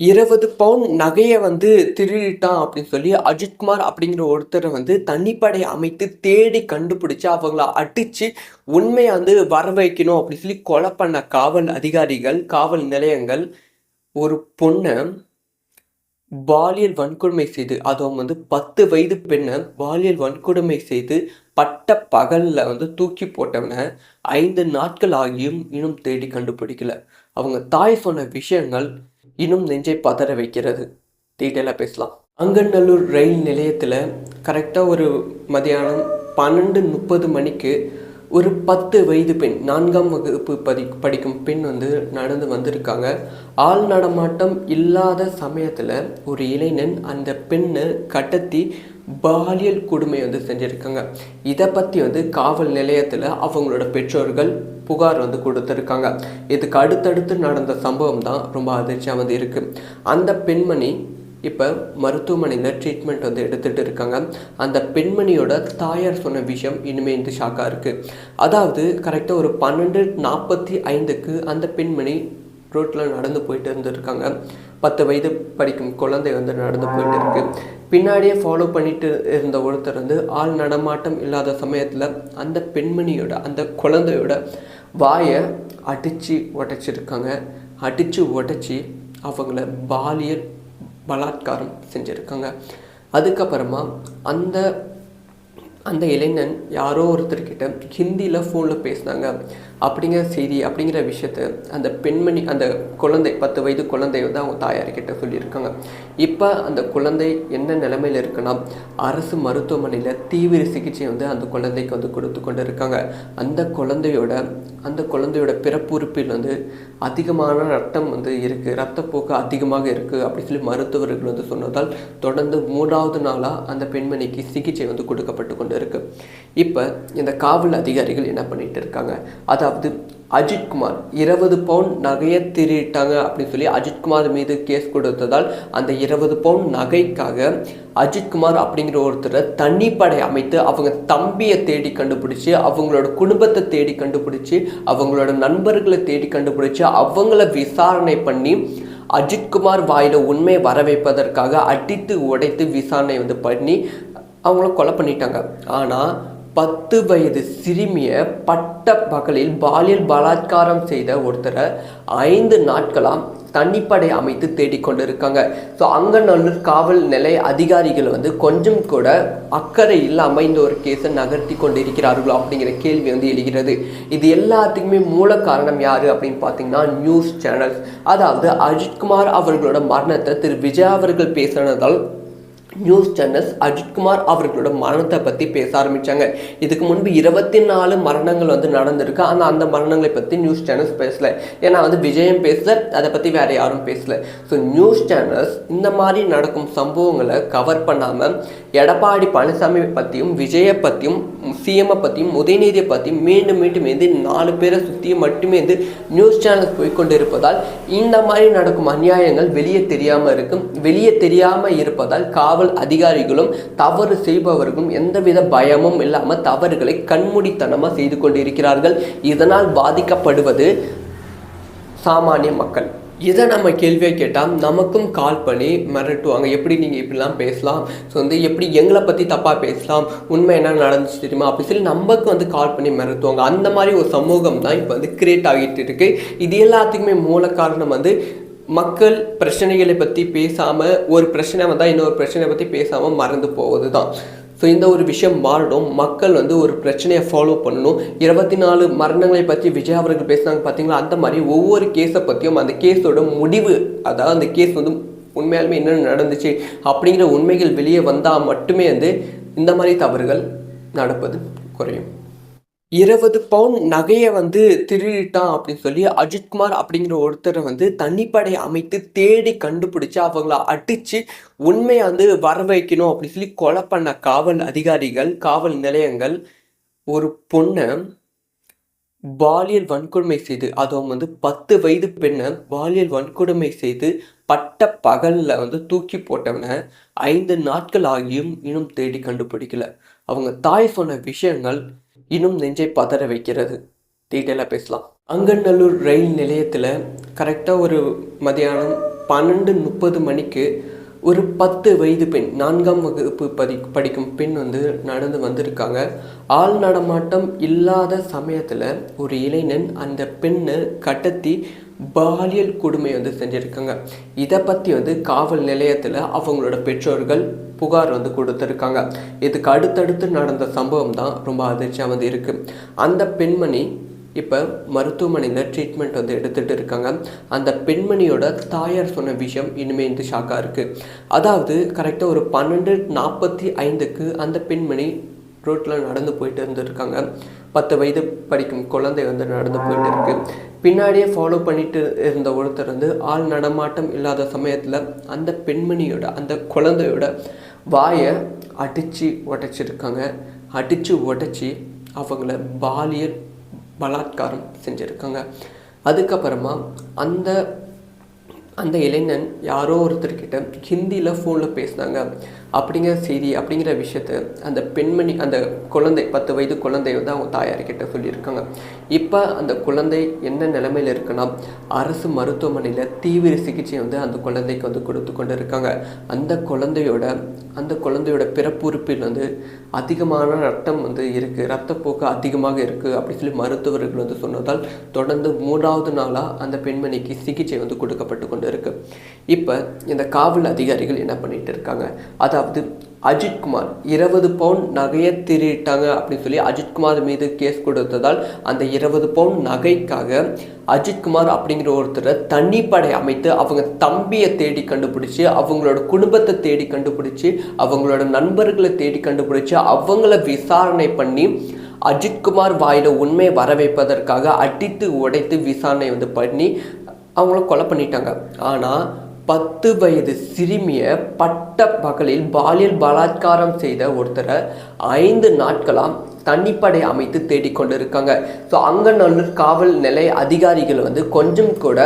இருபது பவுன் நகையை வந்து திருடிட்டான் அப்படின்னு சொல்லி அஜித்குமார் அப்படிங்கிற ஒருத்தரை வந்து தனிப்படை அமைத்து தேடி கண்டுபிடிச்சு அவங்கள அடித்து உண்மையை வந்து வர வைக்கணும் அப்படின்னு சொல்லி கொலை பண்ண காவல் அதிகாரிகள் காவல் நிலையங்கள். ஒரு பொண்ணை பாலியல் வன்கொடுமை செய்து அதுவும் வந்து பத்து வயது பெண்ணை பாலியல் வன்கொடுமை செய்து பட்ட பகலில் வந்து தூக்கி போட்டவனை ஐந்து நாட்கள் ஆகியும் இன்னும் தேடி கண்டுபிடிக்கல. அவங்க தாய் சொன்ன விஷயங்கள் இன்னும் நெஞ்சை பதற வைக்கிறது. டீட்டெயிலாக பேசலாம். அங்கநல்லூர் ரயில் நிலையத்தில் கரெக்டாக ஒரு மதியானம் பன்னெண்டு முப்பது மணிக்கு ஒரு பத்து வயது பெண் நான்காம் வகுப்பு படி படிக்கும் பெண் வந்து நடந்து வந்திருக்காங்க. ஆள் நடமாட்டம் இல்லாத சமயத்தில் ஒரு இளைஞன் அந்த பெண்ணை கடத்தி பாலியல் கொடுமை வந்து செஞ்சுருக்காங்க. இதை பற்றி வந்து காவல் நிலையத்தில் அவங்களோட பெற்றோர்கள் புகார் வந்து கொடுத்துருக்காங்க. இதுக்கு அடுத்தடுத்து நடந்த சம்பவம் தான் ரொம்ப அதிர்ச்சியாக வந்து இருக்குது அந்த பெண்மணி இப்போ மருத்துவமனையில் ட்ரீட்மெண்ட் வந்து எடுத்துகிட்டு இருக்காங்க. அந்த பெண்மணியோட தாயார் சொன்ன விஷயம் இனிமே இந்த ஷாக்காக இருக்குது அதாவது கரெக்டாக ஒரு பன்னெண்டு நாற்பத்தி ஐந்துக்கு அந்த பெண்மணி ரோட்டில் நடந்து போயிட்டு இருந்திருக்காங்க. பத்து வயது படிக்கும் குழந்தை வந்து நடந்து போயிட்டு இருக்கு. பின்னாடியே ஃபாலோ பண்ணிட்டு இருந்த ஒருத்தர் வந்து ஆள் நடமாட்டம் இல்லாத சமயத்தில் அந்த பெண்மணியோட அந்த குழந்தையோட வாயை அடித்து உடைச்சிருக்காங்க. அடித்து உடைச்சி அவங்கள பாலியல் பலாத்காரம் செஞ்சுருக்காங்க. அதுக்கப்புறமா அந்த அந்த இளைஞன் யாரோ ஒருத்தர்கிட்ட ஹிந்தியில் ஃபோனில் பேசினாங்க. அப்படிங்கிற செய்தி அப்படிங்கிற விஷயத்த அந்த பெண்மணி அந்த குழந்தை பத்து வயது குழந்தை வந்து அவங்க தாயார்கிட்ட சொல்லியிருக்காங்க. இப்போ அந்த குழந்தை என்ன நிலைமையில் இருக்குன்னா அரசு மருத்துவமனையில் தீவிர சிகிச்சை வந்து அந்த குழந்தைக்கு வந்து கொடுத்து கொண்டு இருக்காங்க அந்த குழந்தையோட அந்த குழந்தையோட பிறப்புறுப்பில் வந்து அதிகமான ரத்தம் வந்து இருக்குது ரத்தப்போக்கு அதிகமாக இருக்குது அப்படின்னு சொல்லி மருத்துவர்கள் வந்து சொன்னதால் தொடர்ந்து மூன்றாவது நாளாக அந்த பெண்மணிக்கு சிகிச்சை வந்து கொடுக்கப்பட்டு கொண்டு இருக்கு. இப்போ இந்த காவல் அதிகாரிகள் என்ன பண்ணிட்டு இருக்காங்க? அதாவது அஜித்குமார் இருபது பவுன் நகையை திருட்டாங்க அப்படின்னு சொல்லி அஜித்குமார் மீது கேஸ் கொடுத்ததால் அந்த இருபது பவுன் நகைக்காக அஜித்குமார் அப்படிங்கிற ஒருத்தரை தனிப்படை அமைத்து அவங்க தம்பியை தேடி கண்டுபிடிச்சி அவங்களோட குடும்பத்தை தேடி கண்டுபிடிச்சி அவங்களோட நண்பர்களை தேடி கண்டுபிடிச்சி அவங்கள விசாரணை பண்ணி அஜித்குமார் வாயில உண்மையை வர வைப்பதற்காக அடித்து உடைத்து விசாரணை வந்து பண்ணி அவங்கள கொலை பண்ணிட்டாங்க. ஆனால் பத்து வயது சிறுமியை பட்ட பகலில் பாலியல் பலாத்காரம் செய்த ஒருத்தரை ஐந்து நாட்களாக தனிப்படை அமைத்து தேடிக்கொண்டு இருக்காங்க ஸோ அங்கநல்லூர் காவல் நிலைய அதிகாரிகள் வந்து கொஞ்சம் கூட அக்கறை இல்லாமல் இந்த ஒரு கேஸை நகர்த்தி கொண்டு இருக்கிறார்களோ அப்படிங்கிற கேள்வி வந்து எழுகிறது. இது எல்லாத்துக்குமே மூல காரணம் யார் அப்படின்னு பார்த்தீங்கன்னா நியூஸ் சேனல்ஸ். அதாவது அஜித்குமார் அவர்களோட மரணத்தை திரு விஜய் அவர்கள் பேசினதால் நியூஸ் சேனல்ஸ் அஜித்குமார் அவர்களோட மரணத்தை பற்றி பேச ஆரம்பித்தாங்க இதுக்கு முன்பு இருபத்தி நாலு மரணங்கள் வந்து நடந்திருக்கு. ஆனால் அந்த மரணங்களை பற்றி நியூஸ் சேனல்ஸ் பேசல. ஏன்னா வந்து விஜயம் பேசல அதை பற்றி வேற யாரும் பேசல. ஸோ நியூஸ் சேனல்ஸ் இந்த மாதிரி நடக்கும் சம்பவங்களை கவர் பண்ணாமல் எடப்பாடி பழனிசாமி பற்றியும் விஜயை பற்றியும் சிஎம்ஐ பற்றியும் உதயநிதியை பற்றியும் மீண்டும் மீண்டும் வந்து நாலு பேரை சுற்றி மட்டுமே வந்து நியூஸ் சேனல்ஸ் போய்கொண்டு இருப்பதால் இந்த மாதிரி நடக்கும் அநியாயங்கள் வெளியே தெரியாமல் இருக்கும். வெளியே தெரியாமல் இருப்பதால் காவல் அதிகாரிகளும் தவறு செய்பவர்களும் எந்தவித பயமும் இல்லாமல் தவறுகளை கண்மூடித்தனமாக செய்து கொண்டிருக்கிறார்கள். இதனால் பாதிக்கப்படுவது சாமானிய மக்கள். இதை நம்ம கேள்வியை கேட்டால் நமக்கும் கால் பண்ணி மிரட்டுவாங்க. எப்படி நீங்கள் இப்படிலாம் பேசலாம்? ஸோ வந்து எப்படி எங்களை பற்றி தப்பாக பேசலாம்? உண்மை என்ன நடந்துச்சு தெரியுமா? அப்படி சொல்லி நமக்கு வந்து கால் பண்ணி மிரட்டுவாங்க. அந்த மாதிரி ஒரு சமூகம் தான் இப்போ வந்து கிரியேட் ஆகிட்டு இருக்கு. இது எல்லாத்துக்குமே மூல காரணம் வந்து மக்கள் பிரச்சனைகளை பற்றி பேசாமல் ஒரு பிரச்சனை வந்தால் இன்னொரு பிரச்சனையை பற்றி பேசாமல் மறந்து போவது தான் ஸோ இந்த ஒரு விஷயம் மாறணும். மக்கள் வந்து ஒரு பிரச்சனையை ஃபாலோ பண்ணணும். இருபத்தி நாலு மரணங்களை பற்றி விஜய் அவர்கள் பேசுனாங்க பார்த்தீங்களா அந்த மாதிரி ஒவ்வொரு கேஸை பற்றியும் அந்த கேஸோட முடிவு அதாவது அந்த கேஸ் வந்து உண்மையாலுமே என்ன நடந்துச்சு அப்படிங்கிற உண்மைகள் வெளியே வந்தால் மட்டுமே வந்து இந்த மாதிரி தவறுகள் நடப்பது குறையும். இருபது பவுன் நகையை வந்து திருடிட்டான் அப்படின்னு சொல்லி அஜித்குமார் அப்படிங்கிற ஒருத்தரை வந்து தனிப்படை அமைத்து தேடி கண்டுபிடிச்சு அவங்கள அடித்து உண்மையை வந்து வர வைக்கணும் அப்படின்னு சொல்லி கொலை பண்ண காவல் அதிகாரிகள் காவல் நிலையங்கள். ஒரு பொண்ணை பாலியல் வன்கொடுமை செய்து அதுவும் வந்து பத்து வயது பெண்ணை பாலியல் வன்கொடுமை செய்து பட்ட பகலில் வந்து தூக்கி போட்டவனை ஐந்து நாட்கள் ஆகியும் இன்னும் தேடி கண்டுபிடிக்கல. அவங்க தாய் சொன்ன விஷயங்கள் இன்னும் நெஞ்சை பதற வைக்கிறது. டீட்டெயிலாக பேசலாம். அங்கநல்லூர் ரயில் நிலையத்தில் கரெக்டாக ஒரு மதியானம் பன்னெண்டு முப்பது மணிக்கு ஒரு பத்து வயது பெண் நான்காம் வகுப்பு படி படிக்கும் பெண் வந்து நடந்து வந்திருக்காங்க. ஆள் நடமாட்டம் இல்லாத சமயத்தில் ஒரு இளைஞன் அந்த பெண்ணை கடத்தி பாலியல் கொடுமை வந்து செஞ்சுருக்காங்க. இதை பற்றி வந்து காவல் நிலையத்தில் அவங்களோட பெற்றோர்கள் புகார் வந்து கொடுத்துருக்காங்க. இதுக்கு அடுத்தடுத்து நடந்த சம்பவம் தான் ரொம்ப அதிர்ச்சியாக வந்து இருக்குது அந்த பெண்மணி இப்போ மருத்துவமனையில் ட்ரீட்மெண்ட் வந்து எடுத்துகிட்டு இருக்காங்க. அந்த பெண்மணியோட தாயார் சொன்ன விஷயம் இனிமே இந்த ஷாக்காக இருக்குது அதாவது கரெக்டாக ஒரு பன்னெண்டு நாற்பத்தி ஐந்துக்கு அந்த பெண்மணி ரோட்டில் நடந்து போயிட்டு இருந்திருக்காங்க. பத்து வயது படிக்கும் குழந்தை வந்து நடந்து போயிட்டு இருக்கு. பின்னாடியே ஃபாலோ பண்ணிட்டு இருந்த ஒருத்தர் வந்து ஆள் நடமாட்டம் இல்லாத சமயத்தில் அந்த பெண்மணியோட அந்த குழந்தையோட வாயை அடித்து உடைச்சிருக்காங்க. அடித்து உடைச்சி அவங்கள பாலியல் பலாத்காரம் செஞ்சுருக்காங்க. அதுக்கப்புறமா அந்த அந்த இளைஞன் யாரோ ஒருத்தர்கிட்ட ஹிந்தியில் ஃபோனில் பேசினாங்க. அப்படிங்கிற செய்தி அப்படிங்கிற விஷயத்த அந்த பெண்மணி அந்த குழந்தை பத்து வயது குழந்தை வந்து அவங்க தாயார்கிட்ட சொல்லியிருக்காங்க. இப்போ அந்த குழந்தை என்ன நிலைமையில் இருக்குன்னா அரசு மருத்துவமனையில் தீவிர சிகிச்சை வந்து அந்த குழந்தைக்கு வந்து கொடுத்து கொண்டு இருக்காங்க அந்த குழந்தையோட அந்த குழந்தையோட பிறப்புறுப்பில் வந்து அதிகமான ரத்தம் வந்து இருக்குது ரத்தப்போக்கு அதிகமாக இருக்குது அப்படின்னு சொல்லி மருத்துவர்கள் வந்து சொன்னதால் தொடர்ந்து மூன்றாவது நாளாக அந்த பெண்மணிக்கு சிகிச்சை வந்து கொடுக்கப்பட்டு கொண்டு இருக்கு. இப்போ இந்த காவல் அதிகாரிகள் என்ன பண்ணிட்டு இருக்காங்க? அதாவது அஜித்குமார் இருபது பவுன் நகையை திருட்டாங்க அப்படின்னு சொல்லி அஜித்குமார் மீது கேஸ் கொடுத்ததால் அந்த இருபது பவுன் நகைக்காக அஜித்குமார் அப்படிங்கிற ஒருத்தரை தண்ணிப்படை அமைத்து அவங்க தம்பியை தேடி கண்டுபிடிச்சி அவங்களோட குடும்பத்தை தேடி கண்டுபிடிச்சி அவங்களோட நண்பர்களை தேடி கண்டுபிடிச்சி அவங்கள விசாரணை பண்ணி அஜித்குமார் வாயில உண்மையை வர வைப்பதற்காக அடித்து உடைத்து விசாரணை வந்து பண்ணி அவங்கள கொலை பண்ணிட்டாங்க. ஆனால் பத்து வயது சிறுமியை பட்ட பகலில் பாலியல் பலாத்காரம் செய்த ஒருத்தரை ஐந்து நாட்களாக தண்ணிப்படை அமைத்து தேடிக்கொண்டு இருக்காங்க ஸோ அங்கநல்லூர் காவல் நிலைய அதிகாரிகள் வந்து கொஞ்சம் கூட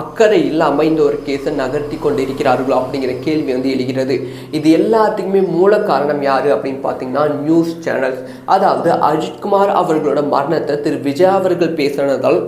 அக்கறை இல்லாமல் இந்த ஒரு கேஸை நகர்த்தி கொண்டு இருக்கிறார்களோ அப்படிங்கிற கேள்வி வந்து எழுகிறது. இது எல்லாத்துக்குமே மூல காரணம் யார் அப்படின்னு பார்த்தீங்கன்னா நியூஸ் சேனல்ஸ். அதாவது அஜித்குமார் அவர்களோட மரணத்தை திரு விஜய் அவர்கள் பேசினதால்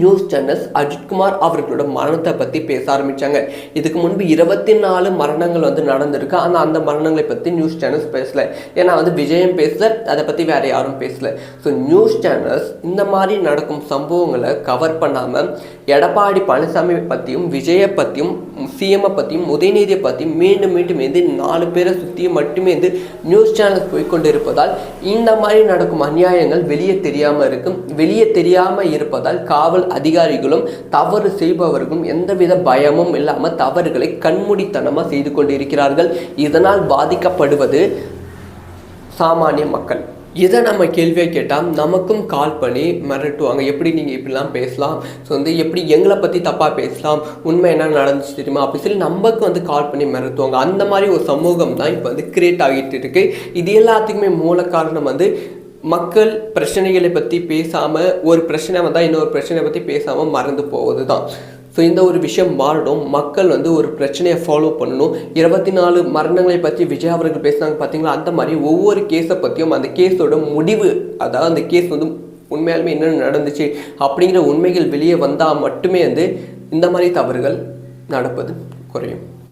நியூஸ் சேனல்ஸ் அஜித்குமார் அவர்களோட மரணத்தை பற்றி பேச ஆரம்பித்தாங்க இதுக்கு முன்பு இருபத்தி நாலு மரணங்கள் வந்து நடந்திருக்கு. ஆனால் அந்த மரணங்களை பற்றி நியூஸ் சேனல்ஸ் பேசலை. ஏன்னா வந்து விஜயம் பேசல அதை பற்றி வேறு யாரும் பேசலை. ஸோ நியூஸ் சேனல்ஸ் இந்த மாதிரி நடக்கும் சம்பவங்களை கவர் பண்ணாமல் எடப்பாடி பழனிசாமி பற்றியும் விஜயை பற்றியும் சிஎம்ஐ பற்றியும் உதயநிதியை பற்றியும் மீண்டும் மீண்டும் வந்து நாலு பேரை சுற்றி மட்டுமே வந்து நியூஸ் சேனல்ஸ் போய்கொண்டு இருப்பதால் இந்த மாதிரி நடக்கும் அநியாயங்கள் வெளியே தெரியாமல் இருக்கும் வெளியே தெரியாமல் இருப்பதால் காவல் அதிகாரிகளும் தவறு செய்பவர்களும் எந்தவித பயமும் இல்லாமல் தவறுகளை கண்மூடித்தனமாக செய்து கொண்டிருக்கிறார்கள். இதனால் பாதிக்கப்படுவது சாமானிய மக்கள். இதை நம்ம கேள்வியை கேட்டால் நமக்கும் கால் பண்ணி மிரட்டுவாங்க. எப்படி நீங்கள் இப்படிலாம் பேசலாம்? ஸோ வந்து எப்படி எங்களை பற்றி தப்பாக பேசலாம்? உண்மை என்ன நடந்துச்சு தெரியுமா? அப்படி சொல்லி நமக்கு வந்து கால் பண்ணி மிரட்டுவாங்க. அந்த மாதிரி ஒரு சமூகம் தான் இப்போ வந்து கிரியேட் ஆகிட்டு இருக்கு. இது எல்லாத்துக்குமே மூல காரணம் வந்து மக்கள் பிரச்சனைகளை பற்றி பேசாமல் ஒரு பிரச்சனை வந்தால் இன்னொரு பிரச்சனையை பற்றி பேசாமல் மறந்து போவது தான் ஸோ இந்த ஒரு விஷயம் மாறணும். மக்கள் வந்து ஒரு பிரச்சனையை ஃபாலோ பண்ணணும். இருபத்தி நாலு மரணங்களை பற்றி விஜய் அவர்கள் பேசுனாங்க பார்த்தீங்களா அந்த மாதிரி ஒவ்வொரு கேஸை பற்றியும் அந்த கேஸோட முடிவு அதாவது அந்த கேஸ் வந்து உண்மையாலுமே என்னென்ன நடந்துச்சு அப்படிங்கிற உண்மைகள் வெளியே வந்தால் மட்டுமே வந்து இந்த மாதிரி தவறுகள் நடப்பது குறையும்.